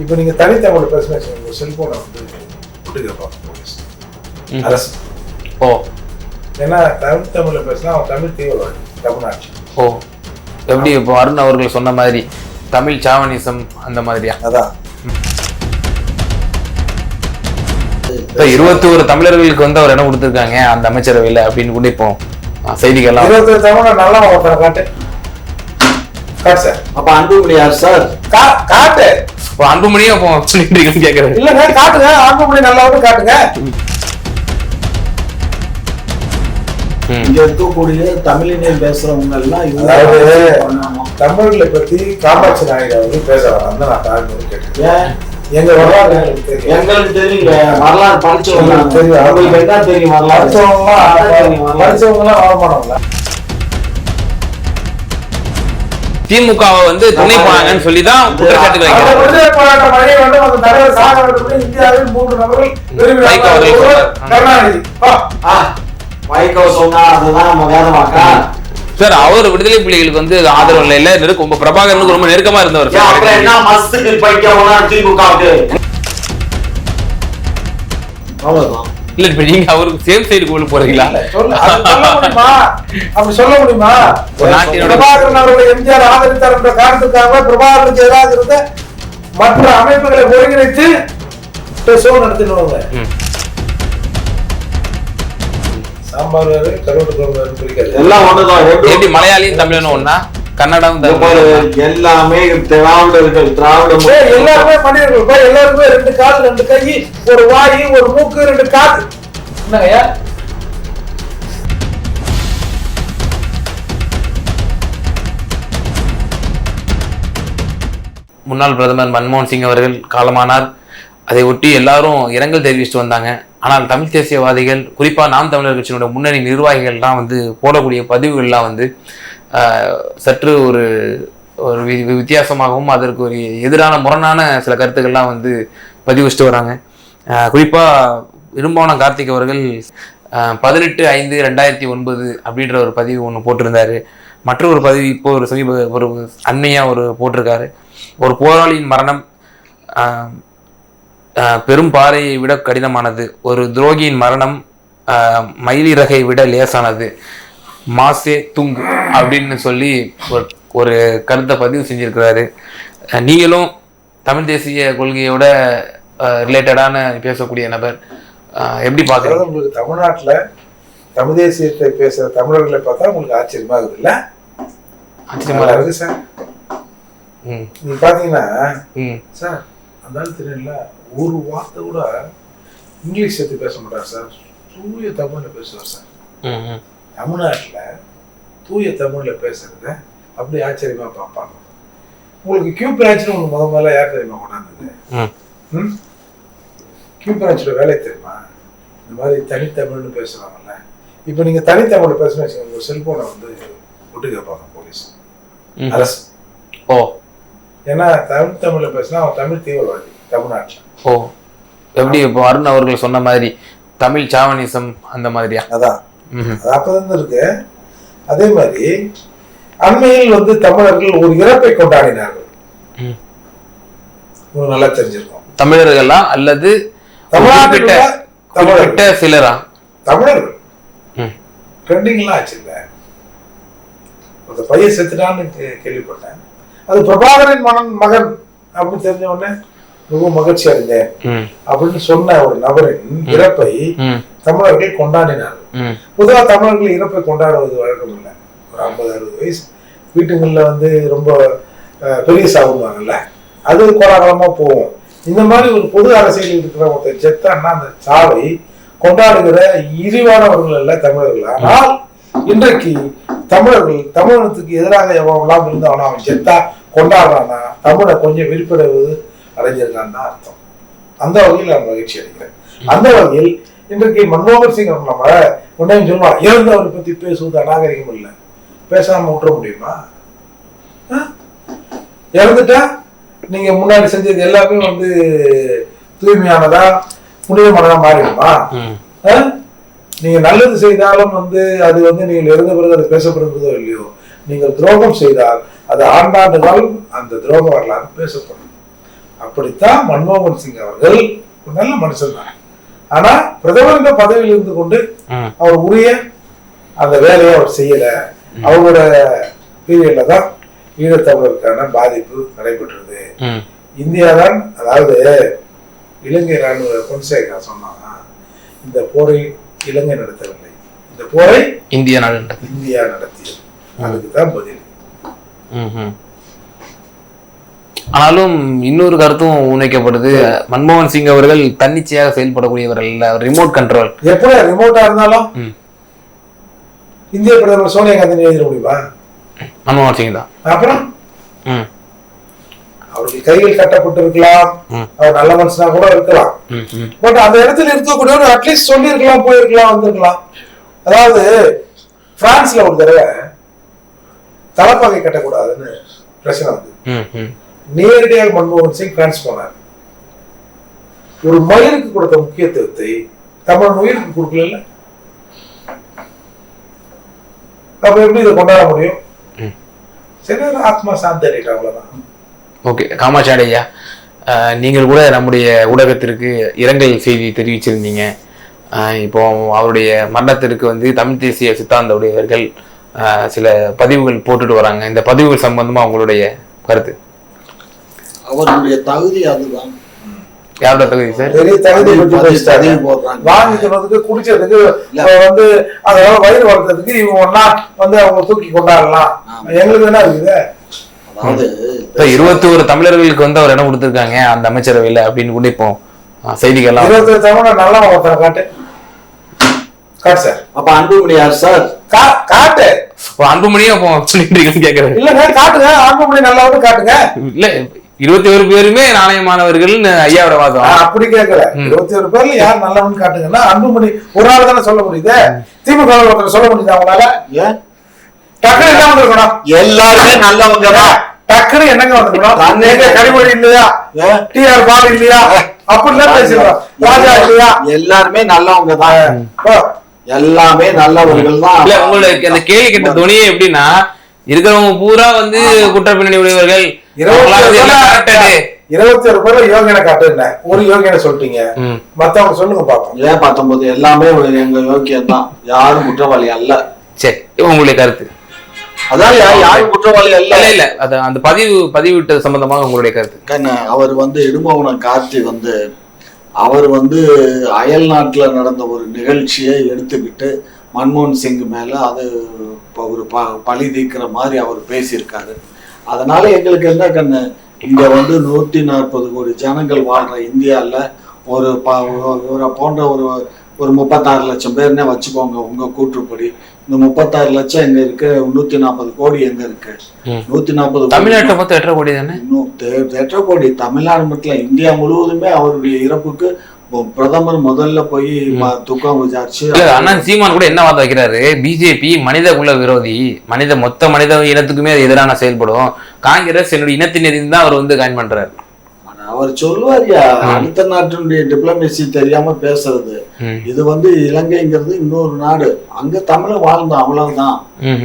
இப்போ நீங்க தனித்தமிழ் பேசுனா உங்க செல்போனை வந்து விட்டு கேட்பாங்க போலீஸ். அரசு. ஓ. ஏன்னா தமிழ் தமிழ்ல பேசினா அவன் தமிழ் தீவிரவாதி தமிழ்நாட்டில் ஓ. எப்படி இப்போ அருண் அவர்கள் சொன்ன மாதிரி தமிழ் சாவனிசம் அந்த மாதிரியா? அதான். இப்போ இருபத்தி ஒரு தமிழர்களுக்கு வந்து அவர் இடம் கொடுத்துருக்காங்க அந்த அமைச்சரவையில் அப்படின்னு கூட இப்போ செய்திகள்லாம் இருபத்தி தமிழ் நல்லா ஒருத்தனை காட்டு. காட்டு சார். அப்ப அன்புமணி யார் சார்? கா காட்டு. இப்போ சொல்லிட்டு இருக்கேன்னு கேட்குறேன் இல்லைங்க காட்டுங்க. ஆண்மொழி நல்லா வந்து காட்டுங்க. இங்க இருக்கக்கூடிய தமிழினை பேசுறவங்க எல்லாம் இவங்க. தமிழ்களை பத்தி காமாட்சி நாயுடு அவர்கள் பேச வராங்க நான் தாழ்ந்து கேட்டேன் எங்க வரலாறு எங்களுக்கு தெரியல. வரலாறு படிச்சவங்க தெரியும். உங்களுக்கு என்ன தெரியும் வரலாறு? வரலாறு. திமுகவை வந்து துணை போனாங்கன்னு சொல்லி தான் குற்றச்சாட்டுகள் அந்த வைக்கிறாங்க சார் அவர் விடுதலை புலிகளுக்கு வந்து ஆதரவு இல்ல நெருக்கம் ரொம்ப பிரபாகரனுக்கு ரொம்ப நெருக்கமா இருந்தவர் அவ்வளவுதான். இல்ல இப்ப நீங்க அவருக்கு சேம் சைடு கொண்டு போறீங்களா? அப்படி சொல்ல முடியுமா? பிரபாகரன் அவர்களை எம்ஜிஆர் ஆதரித்தார் என்ற காரணத்துக்காக பிரபாகரனுக்கு எதிராக இருந்த மற்ற அமைப்புகளை ஒருங்கிணைத்து ஷோ நடத்திடுவாங்க. சாம்பார் வேறு கருவாட்டு குழம்பு எல்லாம் ஒண்ணுதான் எப்படி மலையாளியும் தமிழனும் ஒண்ணா கன்னடம் எல்லாமே திராவிடர்கள் திராவிட ஏய், மக்கள். எல்லாருமே மனிதர்கள் பா, எல்லாருமே ரெண்டு கால் ரெண்டு கை ஒரு வாய் ஒரு மூக்கு ரெண்டு காது என்னங்கய்யா முன்னாள் பிரதமர் மன்மோகன் சிங் அவர்கள் காலமானார். அதை ஒட்டி எல்லாரும் இரங்கல் தெரிவிச்சுட்டு வந்தாங்க. ஆனால் தமிழ் தேசியவாதிகள் குறிப்பா நாம் தமிழர் கட்சியினுடைய முன்னணி நிர்வாகிகள்லாம் வந்து போடக்கூடிய பதிவுகள்லாம் வந்து சற்று ஒரு ஒரு வி- வித்தியாசமாகவும் அதற்கு ஒரு எதிரான முரணான சில கருத்துக்கள்லாம் வந்து பதிவு வச்சுட்டு வராங்க குறிப்பாக விரும்பவன இரும்பாவனம் கார்த்திக் அவர்கள் பதினெட்டு ஐந்து ரெண்டாயிரத்தி ஒன்பது அப்படின்ற ஒரு பதிவு ஒன்று போட்டிருந்தாரு. மற்ற ஒரு பதிவு இப்போ ஒரு சமீப ஒரு அண்மையாக ஒரு போட்டிருக்காரு. ஒரு போராளியின் மரணம் பெரும் பாறையை விட கடினமானது. ஒரு துரோகியின் மரணம் மயிலிறகை விட லேசானது. மாசே துங்கு அப்படின்னு சொல்லி ஒரு ஒரு கருத்தை பதிவு செஞ்சிருக்கிறாரு. நீங்களும் தமிழ் தேசிய கொள்கையோட ரிலேட்டடான பேசக்கூடிய நபர் எப்படி பார்க்குறீங்க உங்களுக்கு தமிழ்நாட்டுல தமிழ் தேசியத்தை பேசுற தமிழர்களை பார்த்தா உங்களுக்கு ஆச்சரியமா இருக்குது இல்ல ஆச்சரியமா நல்லா இருக்கு. இருக்கு சார். ம். நீங்க பாத்தீங்கன்னா ம். சார் அந்த தெரியல ஒரு வார்த்தை கூட இங்கிலீஷ் சேர்த்து பேச மாட்டார் சார். தூய தமிழ்ல பேசுவார் சார். ம் ம். தமிழ்நாட்டுல தூய தமிழ்ல பேசுறத அப்படி ஆச்சரியமா பார்ப்பாங்க. உங்களுக்கு கியூ பிரான்ச்னு உங்களுக்கு முத முதல்ல யார் தெரியுமா கொண்டாந்தது? கியூ பிரான்ச்சோட வேலை தெரியுமா? இந்த மாதிரி தனித்தமிழ்னு பேசுறாங்கல்ல. இப்போ நீங்க தனித்தமிழ்ல பேசுனா வச்சுக்கோங்க உங்க செல்போனை வந்து விட்டு கேட்பாங்க போலீஸ். அரசு. ஓ. ஏன்னா தமிழ் தமிழ்ல பேசினா அவன் தமிழ் தீவிரவாதி தமிழ்நாட்டுல. ஓ. எப்படி இப்போ அருண் அவர்கள் சொன்ன மாதிரி தமிழ் சாவனிசம் அந்த மாதிரியா? அதான். அது அப்பதான் இருக்கு அதே மாதிரி அண்மையில் வந்து தமிழர்கள் ஒரு இறப்பை கொண்டாடினார்கள். நல்லா தெரிஞ்சிருக்கும். தமிழர்களா அல்லது தமிழ்நாட்டில் குறிப்பிட்ட சிலரா? தமிழர்கள். ட்ரெண்டிங்லாம் ஆச்சுல்ல. அந்த பையன் செத்துட்டான்னு கேள்விப்பட்டேன். அது பிரபாகரன் மகன் மகன் அப்படின்னு தெரிஞ்ச உடனே மிகவும் மகிழ்ச்சி அடைந்தேன் ம். அப்படின்னு சொன்ன ஒரு நபரின் இறப்பை தமிழர்கள் கொண்டாடினார்கள். பொதுவாக தமிழர்கள் இறப்பை கொண்டாடுவது வழக்கம் இல்லை. ஒரு ஐம்பது அறுபது வயசு. வீட்டுங்களில் வந்து ரொம்ப பெரிய சாப்பிடுவாங்கல்ல அது கோலாகலமாக போகும். இந்த மாதிரி ஒரு பொது அரசியலில் இருக்கிற ஒருத்தர் செத்தான்னா அந்த சாவை கொண்டாடுகிற இழிவானவர்கள் அல்ல தமிழர்கள். ஆனால் இன்றைக்கு தமிழர்கள் தமிழகத்துக்கு எதிராக எவ்வளவு இருந்தாலும் அவன் செத்தா கொண்டாடுறானா தமிழை கொஞ்சம் விழிப்படைவது அடைஞ்சிருக்கான்னு அர்த்தம். அந்த வகையில் நான் மகிழ்ச்சி அடைகிறேன். அந்த வகையில் இன்றைக்கு மன்மோகன் சிங் நம்ம உடனே சொல்லுவான் இறந்தவரை பத்தி பேசுவது அநாகரிகம் இல்லை. பேசாம விட்டுற முடியுமா? இறந்துட்டா? நீங்க முன்னாடி செஞ்சது எல்லாமே வந்து தூய்மையானதா? புனிதமானதா மாறிடுமா? நீங்க நல்லது செய்தாலும் வந்து அது வந்து நீங்கள் இறந்த பிறகு அது பேசப்படுகிறதோ இல்லையோ நீங்கள் துரோகம் செய்தால் அது ஆண்டாண்டு காலம் அந்த துரோக வரலாறு பேசப்படும். அப்படித்தான் மன்மோகன் சிங் அவர்கள் நல்ல மனுஷன் தான் ஆனா பிரதமர் என்ற பதவியில் இருந்து கொண்டு அவர் உரிய அந்த வேலையை அவர் செய்யல. அவரோட பீரியட்ல தான் ஈழத்தமிழருக்கான பாதிப்பு நடைபெற்றது. இந்தியா தான் அதாவது இலங்கை ராணுவ பொன்சேகா சொன்னாங்க இந்த போரை இலங்கை நடத்தவில்லை. இந்த போரை இந்திய இந்தியா நடத்தியது. அதுக்கு தான் பதில். ஆனாலும் இன்னொரு கருத்தும் முன்வைக்கப்படுது மன்மோகன் சிங் அவர்கள் தன்னிச்சையாக செயல்படக்கூடியவர் அல்ல. ரிமோட் கண்ட்ரோல் எப்படி ரிமோட்டா இருந்தாலும். இந்திய பிரதமர் சோனியா காந்தி எழுதிட முடியுமா? மன்மோகன் சிங் தான். அப்புறம்? ம். அவருக்கு கைகள் கட்டப்பட்டு இருக்கலாம். ம். அவர் நல்ல மனுஷனா கூட இருக்கலாம். பட் அந்த இடத்துல இருக்கக்கூடியவர் அட்லீஸ்ட் சொல்லியிருக்கலாம் போயிருக்கலாம் வந்திருக்கலாம். அதாவது பிரான்ஸ்ல ஒரு தடவை தலைப்பாகை கட்டக்கூடாதுன்னு பிரச்சனை வந்து நேரடியாக மன்மோகன் சிங் பிரான்ஸ் போனார். ஒரு மயிருக்கு கொடுத்த முக்கியத்துவத்தை தமிழ் உயிருக்கு கொடுக்கல அப்ப எப்படி இதை கொண்டாட முடியும். சரி ஆத்மா சாந்தி அடையிட்டு அவ்வளவுதான். ஓகே காமாட்சி ஐயா நீங்கள் கூட நம்முடைய ஊடகத்திற்கு இரங்கல் செய்தி தெரிவிச்சிருந்தீங்க. இப்போ அவருடைய மரணத்திற்கு வந்து தமிழ் தேசிய சித்தாந்த உடையவர்கள் சில பதிவுகள் போட்டுட்டு வராங்க. இந்த பதிவுகள் சம்பந்தமா உங்களுடைய கருத்து? அவருடைய தகுதி அதுதான். யாரோட தகுதி சார் பெரிய தகுதி பற்றி போடுறாங்க. வாங்கிக்கிறதுக்கு குடிச்சதுக்கு வந்து அதனால வயிறு வளர்த்ததுக்கு இவங்க ஒன்னா வந்து அவங்க தூக்கி கொண்டாடலாம். எங்களுக்கு என்ன இருக்குது? அதாவது இப்ப இருபத்தி ஒரு தமிழர்களுக்கு வந்து அவர் இடம் கொடுத்திருக்காங்க? அந்த அமைச்சரவையில அப்படின்னு கூட இப்போ செய்திகள்லாம் இருபத்தி நல்ல ஒருத்தனை காட்டு. காட்டு சார் அப்ப அன்புமணி யார் சார் கா- காட்டு. அன்புமணியும் கேட்கறது இல்லங்க காட்டுங்க. ஆண்மொழி நல்லவனு காட்டுங்க. இல்ல இருபத்தி ஒரு பேருமே நாணயமானவர்கள்னு ஐயாவோட வாதம் அப்படி கேட்கல. இருபத்தி ஒரு பேர்ல யார் நல்லவன் காட்டுங்கன்னா அன்புமணி ஒரு ஆள் தானே சொல்ல முடியுது? திமுக ஒருத்தர் சொல்ல முடியுது அவங்களால ஏன்? டக்குனு என்ன வந்திருக்கணும்? எல்லாருமே நல்லவங்க தான் டக்குனு என்னங்க வந்திருக்கணும்? கனிமொழி இல்லையா? டிஆர் பாலு இல்லையா? அப்படிலாம் பேசிடுறோம் ராஜா இல்லையா? எல்லாருமே நல்லவங்க தான் ஓ, எல்லாமே நல்லவர்கள் தான் இல்ல உங்களுக்கு அந்த கேள்வி கேட்ட துணியே எப்படின்னா இருக்கிறவங்க பூரா வந்து குற்ற பின்னணி உடையவர்கள். இருபத்தி ஒரு பேர்ல- correct. இருபத்தி ஒரு பேர்ல யோகியனை காட்டுங்க ஒரு யோகியனை சொல்லிட்டீங்க. மத்தவங்க சொல்லுங்க பாப்போம். ஏன் பத்தொன்பது எல்லாமே எங்க யோக்கியம் தான். யாரும் குற்றவாளி அல்ல. சரி இப்ப உங்களுடைய கருத்து. அதான் யா- யாரும் குற்றவாளி அல்ல. இல்ல இல்ல அது அந்த பதிவு பதிவிட்டது சம்பந்தமாக உங்களுடைய கருத்து. அவர் வந்து இடும்பவனம் கார்த்தி வந்து அவர் வந்து அயல் நாட்டுல நடந்த ஒரு நிகழ்ச்சியை எடுத்துக்கிட்டு மன்மோகன் சிங் மேல அது ஒரு ப பழி தீர்க்கிற மாதிரி அவர் பேசியிருக்காரு. அதனால எங்களுக்கு என்ன கண்ணு இங்க வந்து நூத்தி நாற்பது கோடி ஜனங்கள் வாழ்ற இந்தியால ஒரு ப இவரை போன்ற ஒரு ஒரு முப்பத்தாறு லட்சம் பேர்னே வச்சுக்கோங்க உங்க கூற்றுப்படி. இந்த முப்பத்தாறு லட்சம் எங்க இருக்கு நூத்தி நாற்பது கோடி எங்க இருக்கு. நூத்தி நாற்பது தமிழ்நாட்டை மொத்தம் எட்டரை கோடி தானே? எட்டரை கோடி? தமிழ்நாடு மட்டும் இல்ல, இந்தியா முழுவதுமே அவருடைய இறப்புக்கு பிரதமர் முதல்ல போய் துக்கம் விசாரிச்சு இல்ல அண்ணா சீமான் கூட என்ன வாதம் வைக்கிறாரு? பிஜேபி மனித குல விரோதி. மனித மொத்த மனித இனத்துக்குமே அது எதிரான செயல்படும். காங்கிரஸ் என்னுடைய இனத்தினரின் தான் அவர் வந்து காயின் பண்றாரு. ஆனா அவர் சொல்லுவாரியா அடுத்த நாட்டினுடைய டிப்ளமேசி தெரியாம பேசுறது. இது வந்து இலங்கைங்கிறது இன்னொரு நாடு. அங்க தமிழ வாழ்ந்தோம் அவ்வளவுதான்.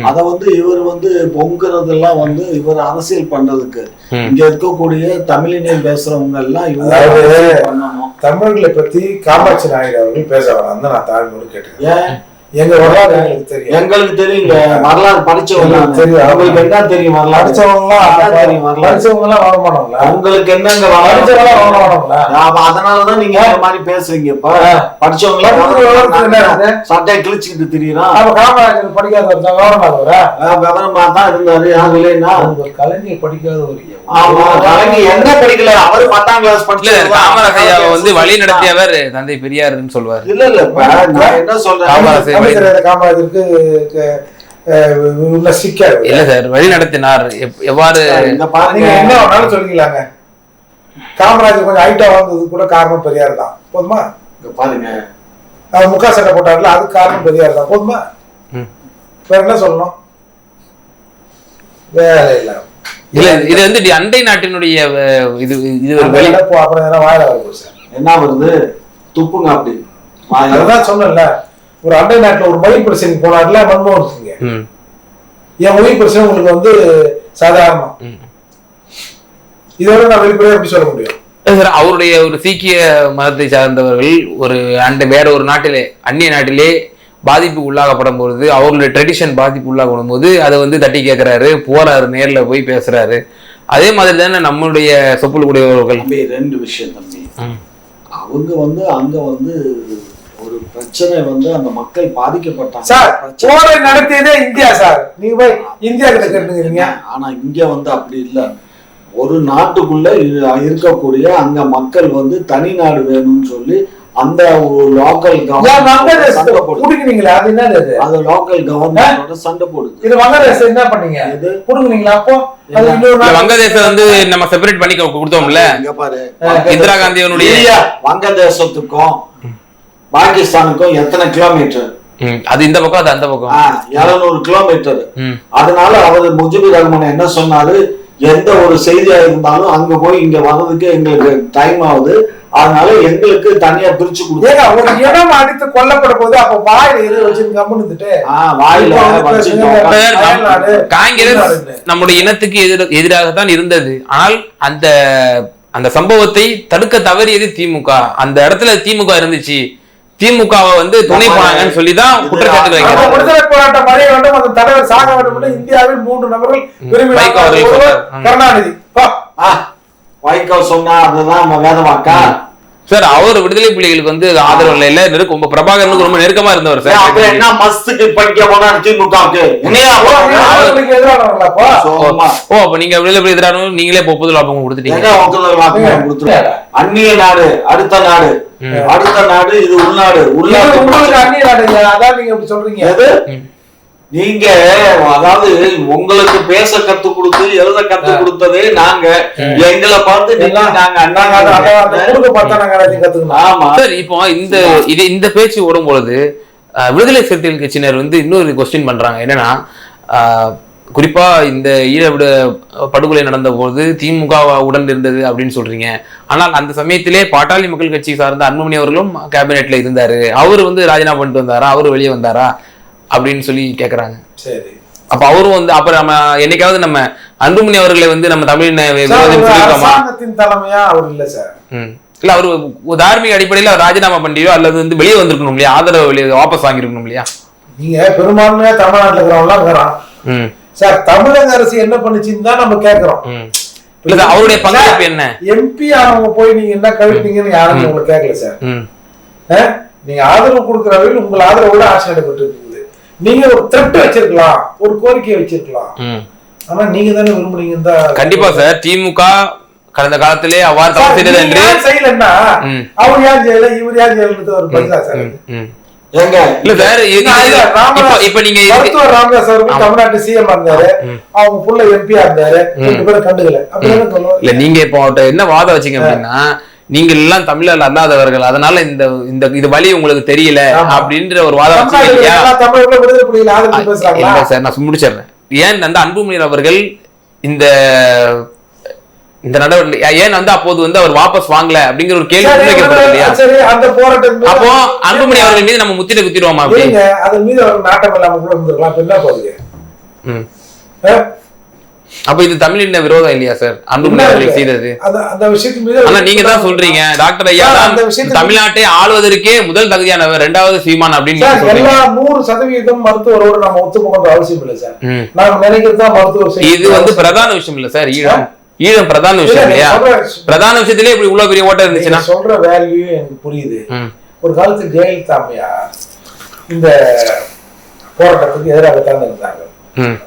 அத வந்து இவர் வந்து பொங்குறதெல்லாம் வந்து இவர் அரசியல் பண்றதுக்கு. இங்க இருக்கக்கூடிய தமிழினியம் பேசுறவங்க எல்லாம் இவங்க தமிழர்களை பத்தி காமாட்சி நாயுடு அவர்கள் பேச வராங்க நான் தாழ்மையோடு கேட்டுக்கிறேன். ஏன்? எங்க வரலாறு எங்களுக்கு தெரியும். எங்களுக்கு தெரியுங்க வரலாறு படிச்சவங்க தெரியும். உங்களுக்கு என்ன தெரியும் வரலாறு? படிச்சவங்க என்ன தெரியும் வரலாறு? படிச்சவங்க எல்லாம் வாங்க மாட்டாங்களா உங்களுக்கு என்னங்க படிச்சவங்க எல்லாம் மாட்டாங்களா அப்ப அதனாலதான் நீங்க இந்த மாதிரி பேசுறீங்க இப்ப. படிச்சவங்க? சட்டையை கிழிச்சுக்கிட்டு திரியறான். அப்ப காமராஜர் படிக்காத ஒருத்தன் அவரா? விவரமா தான் இருந்தாரு. யாரு இல்லைன்னா. ஒரு கலைஞர் படிக்காத ஒரு ஆமா கலைஞர் என்ன படிக்கல? அவரு பத்தாம் கிளாஸ் இல்ல படிச்சது காமராஜ் ஐயாவை வந்து வழி நடத்தியவர் தந்தை பெரியாருன்னு சொல்லுவாரு இல்ல இல்ல என்ன சொல்றேன்? தமிழ் காமராஜருக்கு உள்ள சிக்காது. இல்ல சார் வழி நடத்தினார். எவ்வாறு இங்க பாருங்க நீங்க என்ன வேணாலும் சொல்லிக்கலாங்க. காமராஜர் கொஞ்சம் ஹைட்டா வந்தது கூட காரணம் பெரியார் தான் போதுமா? இங்க பாருங்க. அவர் முக்கா சட்டை போட்டார்ல அதுக்கு காரணம் பெரியார் தான் போதுமா. வேற என்ன சொல்லணும்? வேலை இல்ல. இல்ல இது வந்து அண்டை நாட்டினுடைய இது இது ஒரு வெளி அப்புறம் வாயில வருது சார். என்ன வருது? துப்புங்க அப்படி. அதுதான் சொன்னேன்ல. ஒரு அண்டை நாட்டுல ஒரு மொழி பிரச்சனை போனார்ல மன்மோகன் சிங் ம், என் மொழி பிரச்சனை உங்களுக்கு வந்து சாதாரணம். ம். இதோட நான் வெளிப்படையா எப்படி சொல்ல முடியும்? சார் அவருடைய ஒரு சீக்கிய மதத்தை சார்ந்தவர்கள் ஒரு அந்த வேற ஒரு நாட்டிலே அந்நிய நாட்டிலே பாதிப்புக்கு உள்ளாகப்படும் பொழுது அவர்களுடைய ட்ரெடிஷன் பாதிப்பு உள்ளாகப்படும் போது அதை வந்து தட்டி கேட்கிறாரு போறாரு நேர்ல போய் பேசுறாரு. அதே மாதிரி தானே நம்மளுடைய சொப்புள் கூடியவர்கள். ரெண்டு விஷயம் தம்பி. ம். அவங்க வந்து அங்க வந்து ஒரு பிரச்சனை வந்து அந்த மக்கள் பாதிக்கப்பட்டாங்க. சார் போரை நடத்தியதே இந்தியா சார். நீங்க போய் இந்தியா கிட்ட கேட்டுக்கிறீங்க ஆனா இங்க வந்து அப்படி இல்ல. ஒரு நாட்டுக்குள்ள இரு- இருக்கக்கூடிய அங்க மக்கள் வந்து தனி நாடு வேணும்னு சொல்லி அந்த லோக்கல் ஏன் கவர்மெண்ட் அது என்னது அது? லோக்கல் கவர்மெண்டோட சண்டை போடுது. இது வங்கதேசம் என்ன பண்ணீங்க? இது புடுங்குனீங்களா அப்போ? வங்கதேசம் வந்து நம்ம செப்பரேட் பண்ணி கொடுத்தோம்ல. இந்திரா காந்தியனுடைய வங்கதேசத்துக்கும் பாகிஸ்தானுக்கும் எத்தனை கிலோமீட்டர் அது இந்த பக்கம் அது அந்த பக்கம். இருநூறு கிலோமீட்டர். அதனால அவர் முஜிபுர் ரஹ்மான் என்ன சொன்னாரு? எந்த ஒரு செய்தியா இருந்தாலும் அங்க போய் இங்க வர்றதுக்கு எங்களுக்கு டைம் ஆகுது. அதனால எங்களுக்கு தனியா பிரிச்சு கொடுத்து ஒரு இடம் அடித்து கொல்லப்பட போது அப்ப வாயில எது வச்சு கம்முனுட்டு வாயில காங்கிரஸ். நம்முடைய இனத்துக்கு எதிர எதிராகத்தான் இருந்தது. ஆனால் அந்த அந்த சம்பவத்தை தடுக்க தவறியது திமுக. அந்த இடத்துல திமுக இருந்துச்சு. திமுகவை வந்து துணை போனாங்கன்னு சொல்லி தான் குற்றச்சாட்டு வைக்கிறாங்க விடுதலை போராட்டம் அடைய வேண்டும். அந்த தலைவர் சாக வேண்டும் என்று இந்தியாவில் மூன்று நபர்கள் விரும்பினார்கள். கருணாநிதி. வைகோ சொன்னா அதுதான் நம்ம வேதவாக்கா சார் அவர் விடுதலை புலிகளுக்கு வந்து ஆதரவு இல்ல நெருக்கம் ரொம்ப பிரபாகரனுக்கு ரொம்ப நெருக்கமா இருந்தவர் சார். என்ன மஸ்துக்கு படிக்க போனா திமுகவுக்கு? ஓ, அப்போ? அப்ப நீங்க விடுதலை புலி எதிரான நீங்களே இப்போ ஒப்புதல் எங்க கொடுத்துட்டீங்க? அந்நிய நாடு அடுத்த நாடு. அடுத்த நாடு இது உள்நாடு. பிரச்சனை. அந்நிய நாடுங்க அதான் நீங்க சொல்றீங்க. நீங்க அதாவது உங்களுக்கு பேச கத்து கொடுத்து எழுத கத்து கொடுத்ததே நாங்க. எங்களை பார்த்து நீங்க ஆமா. சார் இப்போ இந்த இது இந்த பேச்சு ஓடும் பொழுது விடுதலை சிறுத்தைகள் கட்சியினர் வந்து இன்னொரு கொஸ்டின் பண்றாங்க. என்னன்னா குறிப்பா இந்த ஈழ விட படுகொலை நடந்த போது திமுக உடன் இருந்தது அப்படின்னு சொல்றீங்க. ஆனால் அந்த சமயத்திலே பாட்டாளி மக்கள் கட்சி சார்ந்த அன்புமணி அவர்களும் கேபினெட்ல இருந்தாரு. அவர் வந்து ராஜினாமா பண்ணிட்டு வந்தாரா? அவர் வெளியே வந்தாரா? அப்படின்னு சொல்லி கேக்குறாங்க. சரி. அப்ப அவரும் வந்து அப்ப நம்ம என்னைக்காவது நம்ம அன்புமணி அவர்களை வந்து நம்ம தமிழ் அரசாங்கத்தின் தலைமையா? அவர் இல்ல சார். இல்ல அவரு தார்மீக அடிப்படையில அவர் ராஜினாமா பண்ணியோ அல்லது வந்து வெளியே வந்திருக்கணும் இல்லையா? ஆதரவு வெளியே வாபஸ் வாங்கியிருக்கணும் இல்லையா? நீங்க பெரும்பான்மையா தமிழ்நாட்டுல இருக்கிறவங்க இருக்கிறான். சார் தமிழக அரசு என்ன பண்ணுச்சுன்னு தான் நம்ம கேக்குறோம். ம். இல்ல அவருடைய பங்களிப்பு என்ன? எம்பி ஆனவங்க போய் நீங்க என்ன கழிப்பீங்கன்னு யாரும் உங்களை கேட்கல சார்? நீங்க ஆதரவு கொடுக்கிறவர்கள் உங்கள் ஆதரவோட ஆட்சி நடைபெற்று நீங்க ஒரு த்ரெட் வச்சிருக்கலாம் ஒரு கோரிக்கையை வச்சிருக்கலாம். ம். ஆனா நீங்க தானே விரும்புனீங்கன்னு தான் கண்டிப்பா சார். திமுக கடந்த காலத்திலே அவ்வாறு தவறு செய்தது என்று செய்யலன்னா. அவர் ஏன் செய்யல இவர் ஏன் செய்யலன்றது ஒரு பதிலா சார். இல்ல சார் இப்ப இப்ப நீங்க மருத்துவர் ராமதாஸ் அவர்கள். தமிழ்நாட்டு சிஎம் இருந்தாரு. அவங்க புள்ள எம்பியா இருந்தாரு. ரெண்டு பேரும் கண்டுக்கல. இல்ல நீங்க இப்போ என்ன வாதம் வச்சீங்க அப்படின்னா நீங்கள் எல்லாம் தமிழர் அல்லாதவர்கள். அதனால இந்த இந்த இது வழி உங்களுக்கு தெரியல. அப்படின்ற ஒரு வாதம் சார் நான் முடிச்சிடுறேன். ஏன் வந்து அன்புமணி அவர்கள் இந்த இந்த நடவடிக்கை ஏன் வந்து அப்போது வந்து அவர் வாபஸ் வாங்கல அப்படிங்கிற ஒரு கேள்வி சரி, முன்வைக்கப்படுது இல்லையா? அந்த போராட்டம் அப்போ அன்புமணி அவர்கள் மீது நம்ம முத்திரை குத்திடுவோமா அப்படி இல்லைங்க அதன் மீது அவர் நாட்டம் இல்லாம கூட இருந்திருக்கலாம். என்ன போகுது? அப்ப இது தமிழின விரோதம் இல்லையா சார் அன்புமணி? செய்தது. அந்த விஷயத்து மீது ஆனா நீங்க தான் சொல்றீங்க. டாக்டர் ஐயா தமிழ்நாட்டை ஆளுவதற்கே முதல் தகுதியானவர் இரண்டாவது சீமான் அப்படின்னு எல்லா நூறு சதவீதம் மருத்துவரோடு நம்ம ஒத்துப்போகிற அவசியம் இல்லை சார். நாம நினைக்கிறது மருத்துவர். இது வந்து பிரதான விஷயம் இல்ல சார். ஈழம். ஈழம் பிரதான விஷயம் இல்லையா? பிரதான விஷயத்திலே இப்படி இவ்வளவு பெரிய ஓட்டம் இருந்துச்சுன்னா? சொல்ற வேல்யூ எனக்கு புரியுது. ஒரு காலத்தில் ஜெயலலிதா இந்த போராட்டத்துக்கு எதிராகத்தான் இருந்தாங்க.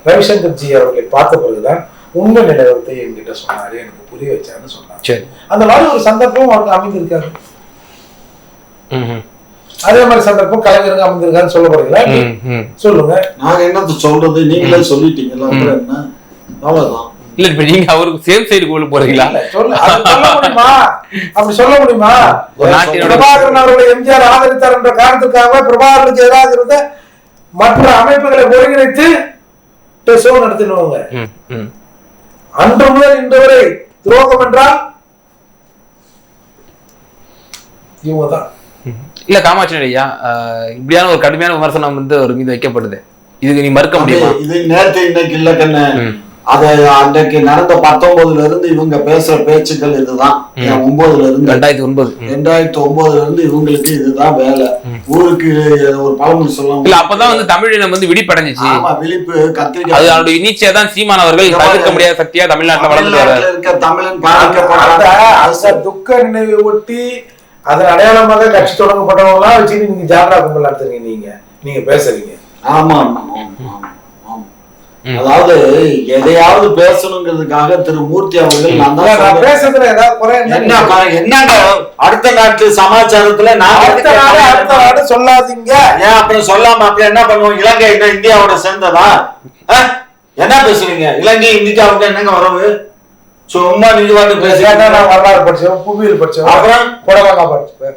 ரவிசங்கர் ஜி அவர்களை பார்த்த பிறகுதான் உண்மை நிலவரத்தை என்கிட்ட சொன்னாரு எனக்கு புரிய வச்சாருன்னு சொன்னாங்க சரி. அந்த மாதிரி ஒரு சந்தர்ப்பம் அவருக்கு அமைந்திருக்காரு. அதே மாதிரி சந்தர்ப்பம் கலைஞருக்கு அமைந்திருக்காருன்னு சொல்ல போறீங்களா. சொல்லுங்க. நாங்க என்னத்த சொல்றது? நீங்களே சொல்லிட்டீங்கல்ல என்ன? அவ்வளவுதான். இல்ல இப்ப நீங்க அவருக்கு சேம் சைடு கோல் போறீங்களா? சொல்ல. முடியுமா? அப்படி சொல்ல முடியுமா? பிரபாகரன் அவர்களை எம்ஜிஆர் ஆதரித்தார் என்ற காரணத்துக்காக பிரபாகரனுக்கு எதிராக இருந்த மற்ற அமைப்புகளை ஒருங்கிணைத்து ஷோ நடத்தினவங்க. அன்று முதல் இன்று வரை துரோகம் என்றால் இவங்க தான் இல்ல காமாட்சி ஐயா இப்படியான ஒரு கடுமையான விமர்சனம் வந்து அவர் மீது வைக்கப்படுது. இதுக்கு நீ மறுக்க முடியுமா? இது நேத்து இன்னைக்கு இல்ல கண்ணு. அது அன்றைக்கு நடந்த பத்தொன்பதுல இருந்து இவங்க பேசுற பேச்சுக்கள் இதுதான். ஒன்பதுல இருந்து? ரெண்டாயிரத்தி ஒன்பது. ரெண்டாயிரத்தி ஒன்பதுல இருந்து இவங்களுக்கு இதுதான் வேலை. ஊருக்கு ஒரு பழமொழி சொல்லலாம் இல்ல அப்பதான் வந்து தமிழினம் வந்து விழிப்படைஞ்சிச்சு. ஆமா விழிப்பு அது கத்திரிக்காய் அவருடைய நீச்சை தான் சீமான் அவர்கள் தவிர்க்க முடியாத சக்தியா தமிழ்நாட்டுல வளர்ந்து வர்றாரு. இருக்க தமிழன் அந்த பாதிக்கப்படுறாங்க அந்த துக்க நினைவை ஒட்டி அதன் அடையாளமாக கட்சி தொடங்கப்பட்டவங்களாம் வச்சு நீங்க ஜாலரா கும்பல் நடத்துறீங்க நீங்க. நீங்க பேசுறீங்க. ஆமா ஆமா. அதாவது எதையாவது பேசணுங்கிறதுக்காக திரு மூர்த்தி அவர்கள் நான் தான் நான் சொல்றேன். பேசுறதுல ஏதாவது என்னங்க? அடுத்த நாட்டு சமாச்சாரத்துல நான் அடுத்த நாடு அடுத்த நாடு சொல்லாதீங்க. ஏன் அப்புறம் சொல்லாம அப்புறம் என்ன பண்ணுவோம்? இலங்கை என்ன இந்தியாவோட சேர்ந்ததா? என்ன பேசுறீங்க? இலங்கை இந்தியாவுக்கு என்னங்க உறவு சும்மா நீங்க வந்து பேசுறீங்க நான் வரலாறு படிச்சவன் புவியியல் படிச்சவன் அப்புறம்? புடலங்கா படிச்சவன்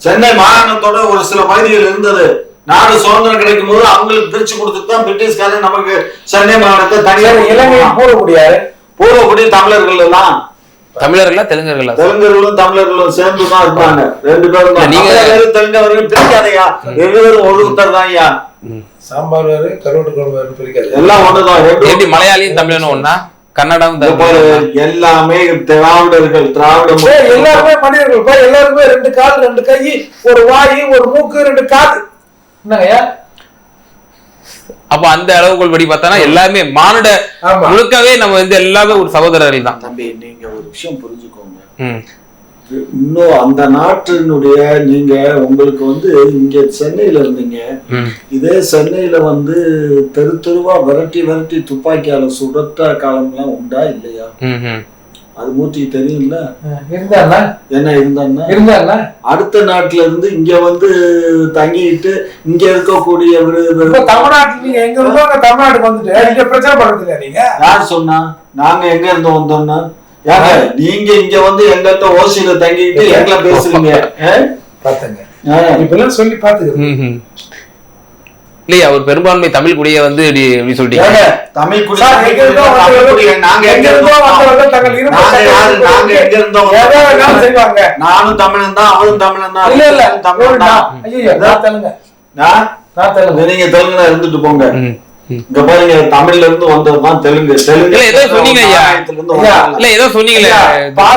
சென்னை மாகாணத்தோட ஒரு சில பகுதிகள் இருந்தது. நாடு சுதந்திரம் கிடைக்கும் போது அவங்களுக்கு பிரிச்சு கொடுத்துட்டு தான் பிரிட்டிஷ்காரன் நமக்கு சென்னை மாகாணத்தை தனியாக சரி, இலங்கையை கூற முடியாது. பூர்வக்குடி தமிழர்கள் எல்லாம் தமிழர்களா தெலுங்கர்களா தெலுங்கர்களும் தமிழர்களும் சேர்ந்து தான் இருப்பாங்க ரெண்டு பேரும். நீங்க- தெலுங்கவர்கள் பிரிக்காதையா? ரெண்டு பேரும் ஒருத்தர் தான் ஐயா? சாம்பார் வேறு கருவாட்டு குழம்பு வேறு பிரிக்காது எல்லாம் ஒண்ணுதான். எப்படி மலையாளியும் தமிழனும் ஒண்ணா? கன்னடம் எல்லாமே திராவிடர்கள் திராவிட ஏய், முன்னேற்ற எல்லாருமே மனிதர்கள். பா, எல்லாருமே ரெண்டு கால் ரெண்டு கை ஒரு வாய் ஒரு மூக்கு ரெண்டு காது. என்னங்கய்யா அப்ப அந்த அளவுக்குள் படி பார்த்தானா எல்லாமே மானுட. முழுக்கவே நம்ம வந்து எல்லாமே ஒரு சகோதரர்கள் தான் தம்பி நீங்க ஒரு விஷயம் புரிஞ்சுக்கோங்க. இன்னும் அந்த நாட்டினுடைய நீங்க உங்களுக்கு வந்து இங்க சென்னையில இருந்தீங்க. இதே சென்னையில வந்து தெரு தெருவா விரட்டி விரட்டி துப்பாக்கியால சுடத்த காலம்லாம் உண்டா இல்லையா. அது மூர்த்திக்கு தெரியும்ல? இருந்தாண்ணா என்ன இருந்தான்னா இருந்தாண்ணா அடுத்த நாட்டுல இருந்து இங்க வந்து தங்கிட்டு இங்க இருக்கக்கூடிய தமிழ்நாட்டுல நீங்க எங்க இருந்தோ அங்க தமிழ்நாட்டுக்கு வந்துட்டு நீங்க பிரச்சனை பண்றது நீங்க. யார் சொன்னா? நாங்க எங்க இருந்து வந்தோம்னா? ஏங்க நீங்க இங்க வந்து எங்கள்கிட்ட ஓசியில தங்கிட்டு எங்களை பேசுறீங்க? பாத்துங்க. ஆ. இப்ப எல்லாம் சொல்லி பாத்துக்கிறேன் ம். இல்லையா ஒரு பெரும்பான்மை தமிழ் குடியை வந்து இப்படி சொல்லிட்டீங்க. தமிழ் தமிழ் நானும் தமிழன் தான் அவரும் தமிழன் தான். இல்ல இல்ல. தமிழன் தான். நீங்க தெலுங்குல இருந்துட்டு போங்க. இங்க பாருங்க தமிழ்ல இருந்து வந்ததுதான் தெலுங்கு. தெலுங்கு ஏதோ சொன்னீங்க ஐயா. இல்ல ஏதோ சொன்னீங்களே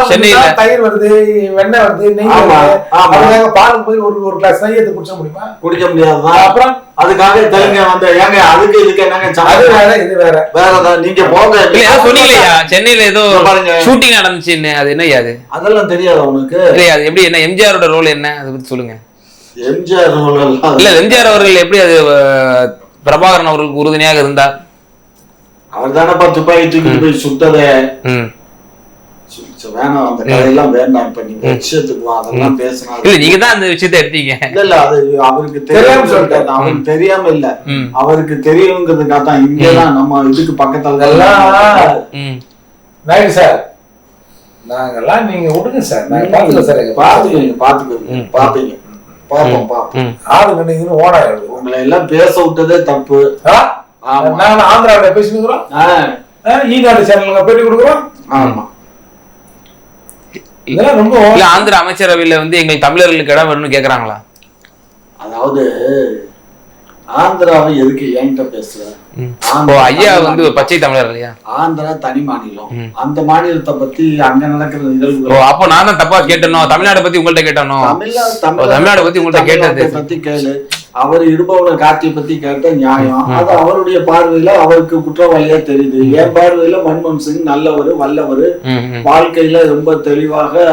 சென்னையில. தயிர் வருது வெண்ணெய் வருது நெய் வருது. போய் ஒரு ஒரு கிளாஸ் நெய் எடுத்து குடிச்ச முடியுமா? குடிக்க முடியாதுதான். அப்புறம்? அதுக்காக தெலுங்கு வந்த ஏங்க அதுக்கு இதுக்கு என்னங்க அது? வேற இது வேற. வேறதான் நீங்க போங்க. இல்ல ஏதோ சொன்னீங்களேயா சென்னையில ஏதோ பாருங்க. ஷூட்டிங் நடந்துச்சுன்னு அது என்ன அது? அதெல்லாம் தெரியாது உனக்கு இல்லையா அது எப்படி என்ன எம்ஜிஆரோட ரோல் என்ன? அதை பத்தி சொல்லுங்க. எம்ஜிஆர் ரோல் இல்ல எம்ஜிஆர் அவர்கள் எப்படி அது பிரபாகரன் அவர்களுக்கு உறுதுணையாக இருந்தார் அவர் தானப்பா துப்பாக்கி தூக்கிட்டு போய் சுட்டதே? வேணாம் அந்த கதையெல்லாம் வேண்டாம். இப்ப நீங்க விஷயத்துக்கு வா அதெல்லாம் பேசினா இல்ல நீங்க தான் அந்த விஷயத்தை எடுத்தீங்க. இல்ல இல்ல அது அவருக்கு தெரியாம. சொல்லிட்டாரு. அவருக்கு தெரியாம இல்ல. அவருக்கு தெரியுங்கிறதுக்காக தான் இங்கதான் நம்ம இதுக்கு பக்கத்துல. நாயுடு சார் நாங்கெல்லாம் நீங்க விடுங்க சார். நாங்க பாத்துக்கோ சார். பாத்துக்கோங்க பாத்துக்கோங்க பாப்பீங்க பாப்போம் பாப்போம். ம். ஆளு கண்டிங்கன்னு ஓனா உங்களை எல்லாம் பேச விட்டதே தப்பு. நாங்க ஆந்திராவில பேசினுக்கிறோம் ஈநாடு சேனலுங்க பேட்டி கொடுக்குறோம்? ஆமா. இதெல்லாம் ரொம்ப ஆந்திர அமைச்சரவையில வந்து எங்களுக்கு தமிழர்களுக்கு இடம் வேணும்னு கேக்குறாங்களா? அதாவது ஆந்திராவை எதுக்கு என்கிட்ட பேசுற? ஐயா வந்து பச்சை தமிழர் இல்லையா? ஆந்திரா தனி மாநிலம். அந்த மாநிலத்தை பத்தி அங்க நடக்கிற நிகழ்வுகள் அப்போ நான் தான் தப்பா கேட்டனோ? தமிழ்நாடு பத்தி உங்கள்ட்ட கேட்டனோ? தமிழ்நாடு பத்தி உங்கள்ட்ட கேட்டது. பத்தி கேளு. அவர் இடுபவன கார்த்தியை பத்தி கேட்ட நியாயம். அது அவருடைய பார்வையில அவருக்கு குற்றவாளியா தெரியுது. என் பார்வையில மன்மோகன் சிங் நல்லவர் வல்லவர். வாழ்க்கையில ரொம்ப தெளிவாக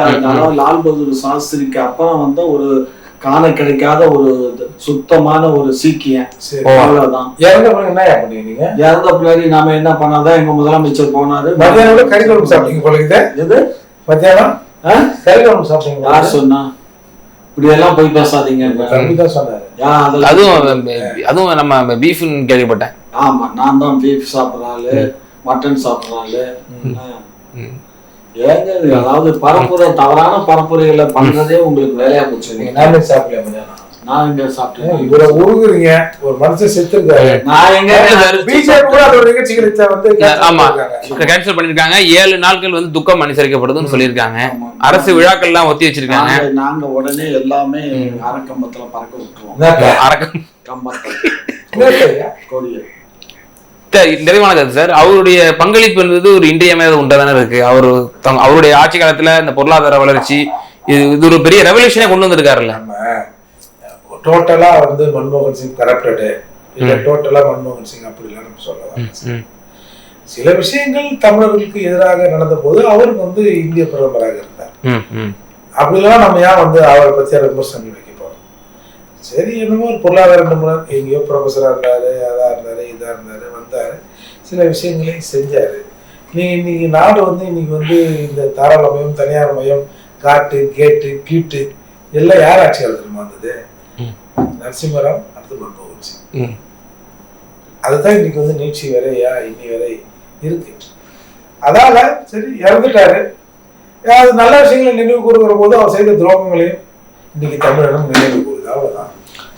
லால் பகதூர் சாஸ்திரிக்கு அப்புறம் வந்த ஒரு காண கிடைக்காத ஒரு சுத்தமான ஒரு சீக்கியம். சரி. அவ்வளவுதான். இறந்த பிறகு என்ன பண்ணீங்க இறந்த பின்னாடி நாம என்ன பண்ணாதான் எங்க முதலமைச்சர் போனாரு. மத்தியானம் கறி குழம்பு சாப்பிட்டீங்க போல இது எது? மத்தியானம்? கறி குழம்பு சாப்பிட்டீங்க யார் சொன்னா? இப்படி எல்லாம் போய் பேசாதீங்க. அதுவும் அதுவும் நம்ம பீஃப்னு கேள்விப்பட்டேன். ஆமா நான் தான் பீஃப் சாப்பிடுற ஆளு மட்டன் சாப்பிடுற ஆளு. ஏங்க அதாவது பரப்புரை தவறான பரப்புரைகளை பண்றதே உங்களுக்கு வேலையா போச்சு. நீங்க நான்வெஜ் சாப்பிடலையா மத்தியானம் நான் இங்க சாப்பிட்டேன்? இவரை உருகுறீங்க ஒரு மனுஷன் செத்துருக்காரு. நான் எங்க பிஜேபி கூட அதோட நிகழ்ச்சிகளை வந்து ஆமா. கேன்சல் பண்ணிருக்காங்க. ஏழு நாட்கள் வந்து துக்கம் அனுசரிக்கப்படுதுன்னு சொல்லியிருக்காங்க. அரசு விழாக்கள்லாம் ஒத்தி வச்சிருக்காங்க. நாங்க உடனே எல்லாமே அரைக்கம்பத்துல பறக்க விட்டுருவோம்? அரக்கம். கம்பத்தை என்னக்கா? நிறைவான கருத்து சார். அவருடைய பங்களிப்பு என்பது ஒரு இன்றியமையாத ஒன்றா தானே இருக்கு. அவர் அவருடைய ஆட்சி காலத்துல இந்த பொருளாதார வளர்ச்சி இது இது ஒரு பெரிய ரெவல்யூஷனே கொண்டு வந்திருக்காருல்ல. டோட்டலா வந்து மன்மோகன் சிங் கரப்டடு இல்ல டோட்டலா மன்மோகன் சிங் அப்படிலாம் நம்ம சொல்லலாம். சில விஷயங்கள் தமிழர்களுக்கு எதிராக நடந்த போது அவர் வந்து இந்திய பிரதமராக இருந்தார். அப்படிலாம் நம்ம ஏன் வந்து அவரை பத்தி விமர்சனம் சரி என்னமோ ஒரு பொருளாதார நிபுணர் எங்கேயோ ப்ரொஃபஸரா இருந்தாரு அதா இருந்தாரு இதா இருந்தாரு வந்தாரு. சில விஷயங்களையும் செஞ்சாரு. நீங்க இன்னைக்கு நாடு வந்து இன்னைக்கு வந்து இந்த தாராளமயம் தனியார் மயம் காட்டு கேட்டு கீட்டு எல்லாம் யார் ஆட்சி காலத்துல வந்தது. நரசிம்மராவ் அடுத்து மன்மோகன் சிங். அதுதான் இன்னைக்கு வந்து நீட்சி வரையா இன்னி வரை இருக்கு. அதால சரி இறந்துட்டாரு. அது நல்ல விஷயங்களை நினைவு கூறுகிற போது அவர் செய்த துரோகங்களையும் இன்னைக்கு தமிழினம் நினைவு கூறுது. அவ்வளவுதான்.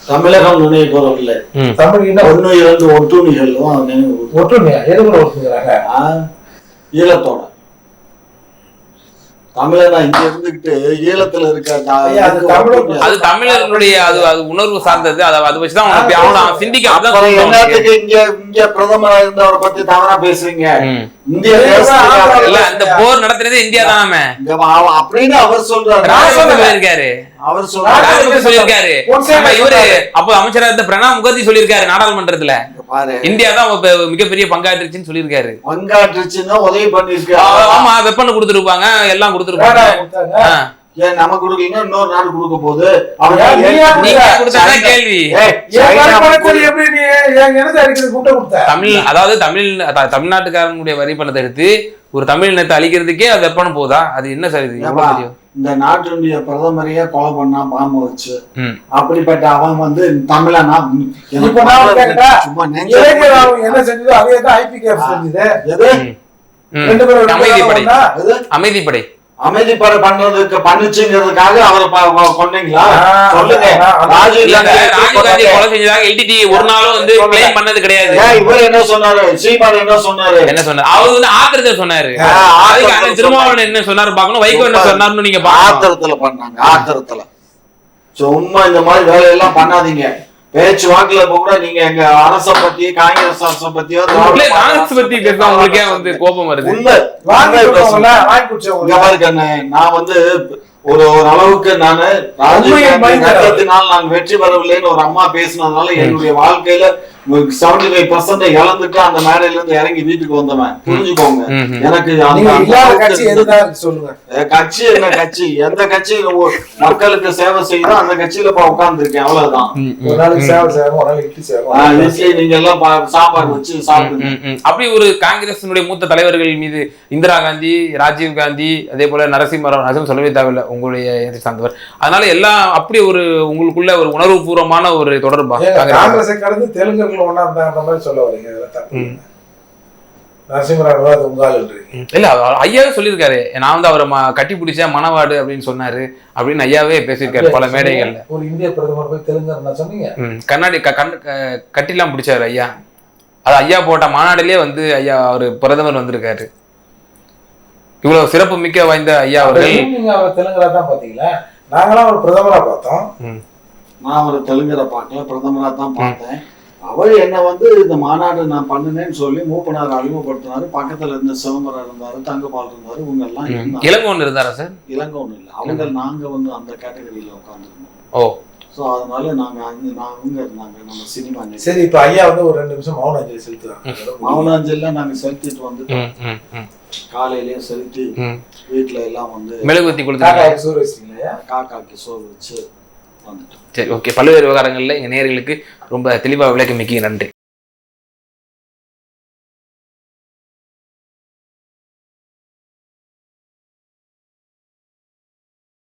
தமிழகம் நினைவு கூறவில்லை. ம். தமிழ் இனம் ஒண்ணு இரண்டு ஒட்டுணிகள் தான் நினைவு கூறுது. ஒற்றுமையா? எதுக்குள்ள ஒற்றுங்கிறாங்க ஆ, ஈழத்தோட. தமிழனா இங்க இருந்துகிட்டு ஈழத்துல இருக்க அது தமிழ் அது தமிழர்களுடைய அது அது உணர்வு சார்ந்தது. அதை அதை வச்சுதான் அவனை சிந்திக்க இங்க இங்க பிரதமரா இருந்தவரை பத்தி தவறா பேசுறீங்க. இந்திய இந்த போர் நடத்துனதே இந்தியா தானே இங்க அவ- அப்படின்னு அவர் சொல்றாரு. அவர் சொல்லியிருக்காரு. இவரு அப்போ அமைச்சரா இருந்த பிரணாப் முகர்ஜி சொல்லியிருக்காரு நாடாளுமன்றத்துல. இந்தியா தான் மிகப்பெரிய பங்காற்றுச்சுன்னு சொல்லியிருக்காரு. பங்காற்றுச்சுன்னா உதவி ஆமா வெப்பன் கொடுத்துருப்பாங்க எல்லாம் கொடுத்துருப்பாங்க. ஏன் நம்ம கொடுக்கலன்னா இன்னொரு நாடு கொடுக்க போகுது? தமிழ் அதாவது தமிழ் தமிழ்நாட்டுக்காரனுடைய வரி பணத்தை எடுத்து ஒரு தமிழ் இனத்தை அழிக்கிறதுக்கே அது வெப்பன போதா? அது என்ன சார் இது? இந்த நாட்டினுடைய பிரதமரையே கொலை பண்ணா பாம்பு வச்சு. அப்படிப்பட்ட அவன் வந்து தமிழனா? சும்மா என்ன செஞ்சதோ அதே தான் செஞ்சது. ம். ரெண்டு பேரும் ரெண்டு அமைதிப்படை. அமைதிப்படை அமைதிப்படை பண்றதுக்கு பண்ணுச்சுங்கிறதுக்காக அவரை ஆ, சொல்லுங்க. ராஜீவ் காந்தி கொலை செஞ்சதாக எல்டிடி ஒரு நாளும் வந்து கிளைம் பண்ணது கிடையாது. இவர் என்ன சொன்னாரு? சீமான் என்ன சொன்னாரு? என்ன சொன்னார்? அவர் வந்து ஆத்திரத்தை சொன்னாரு. திருமாவளவன் என்ன சொன்னாரு பார்க்கணும்? வைகோ என்ன சொன்னார்னு நீங்க பாக்கணும் ஆத்திரத்துல பண்ணாங்க ஆத்திரத்துல. சும்மா இந்த மாதிரி வேலையெல்லாம் பண்ணாதீங்க. பேச்சு வாக்குல கூட நீங்க எங்க அரச பத்தி காங்கிரஸ் அரச பத்தியோ காங்கிரஸ் பத்தி பேசினா உங்களுக்கு ஏன் வந்து கோபம் வருது. நான் வந்து ஒரு ஒரு அளவுக்கு நானு ராஜீவ் காந்தி நான் வெற்றி பெறவில்லைன்னு ஒரு அம்மா பேசினதுனால என்னுடைய வாழ்க்கையில செவன்டி ஃபைவ் இழந்துட்டு அந்த மேடையில இருந்து இறங்கி வீட்டுக்கு வந்தவன். புரிஞ்சுக்கோங்க. எனக்கு அந்த- கட்சி என்ன கட்சி? எந்த கட்சி மக்களுக்கு சேவை செய்யுதோ அந்த கட்சியில இப்ப உட்கார்ந்து இருக்கேன் அவ்வளவுதான். ம், ம், ஒரு நாளைக்கு ம். சேவை செய்வாங்க ஒரு நாளைக்கு இட்லி செய்வாங்க ஆஹ் இட்லி நீங்க எல்லாம் பா- சாம்பார் வச்சு சாப்பிடுங்க. அப்படி ஒரு காங்கிரசினுடைய மூத்த தலைவர்கள் மீது இந்திரா காந்தி ராஜீவ் காந்தி அதே போல நரசிம்மராவ் நரசிம்ம சொல்லவே தேவையில்லை உங்களுடைய சார்ந்தவர். அதனால எல்லாம் அப்படி ஒரு உங்களுக்குள்ள ஒரு உணர்வு பூர்வமான ஒரு தொடர்பா காங்கிரஸ்? கடந்து தெலுங்கர்கள் ஒண்ணா இருந்தாங்க மாதிரி சொல்ல வரீங்க இதெல்லாம் தப்பு. ம். நரசிம்மராவ் அது உங்கால்ன்றீங்க இல்ல அவர் ஐயாவே சொல்லியிருக்காரு. நான் வந்து அவரை ம- கட்டி பிடிச்ச மணவாடு அப்படின்னு சொன்னாரு அப்படின்னு ஐயாவே பேசியிருக்காரு பல மேடைகள்ல. ஒரு இந்திய பிரதமர் போய் தெலுங்கர் நான் சொன்னீங்க? ம், கண்ணாடி க- கண் க- கட்டிலாம் பிடிச்சாரு ஐயா. அது ஐயா போட்ட மாநாட்டிலே வந்து ஐயா அவர் பிரதமர் வந்திருக்காரு. இவ்வளவு சிறப்பு மிக்க வாய்ந்த ஐயா அவர்கள். நீங்க அவர் தெலுங்கரா தான் பாத்தீங்களா நாங்களாம் ஒரு பிரதமரா பார்த்தோம். நான் ஒரு தெலுங்கரை பார்க்கல பிரதமரா தான் பார்த்தேன். அவர் என்ன வந்து இந்த மாநாடு நான் பண்ணினேன்னு சொல்லி மூப்பனார் அறிமுகப்படுத்தினாரு. பக்கத்துல இருந்த சிதம்பரம் இருந்தாரு தங்கபால் இருந்தாரு இவங்க எல்லாம் இளங்கோவன் இருந்தாரா சார்? இளங்கோன்னு இல்லை. அவங்க நாங்க வந்து அந்த கேட்டகரியில உட்காந்துருந்தோம் ஓ. ஸோ அதனால நாங்க நான் அவங்க இருந்தாங்க நம்ம சினிமா சரி இப்ப ஐயா வந்து ஒரு ரெண்டு நிமிஷம் மௌன அஞ்சலி செலுத்துவாங்க மௌனாஞ்சலில் நாங்க செலுத்திட்டு வந்து ம், ம், ம், காலையிலேயே செலுத்தி. வீட்டுல எல்லாம் வந்து மெழுகுவத்தி காக்கா கொடுத்தாங்க வச்சிட்டீங்களா காக்காக்கு சோறு வச்சு வந்துட்டோம் சரி ஓகே. பல்வேறு விவகாரங்களில் எங்கள் நேர்களுக்கு ரொம்ப தெளிவா விளக்கமிக்க நன்றி.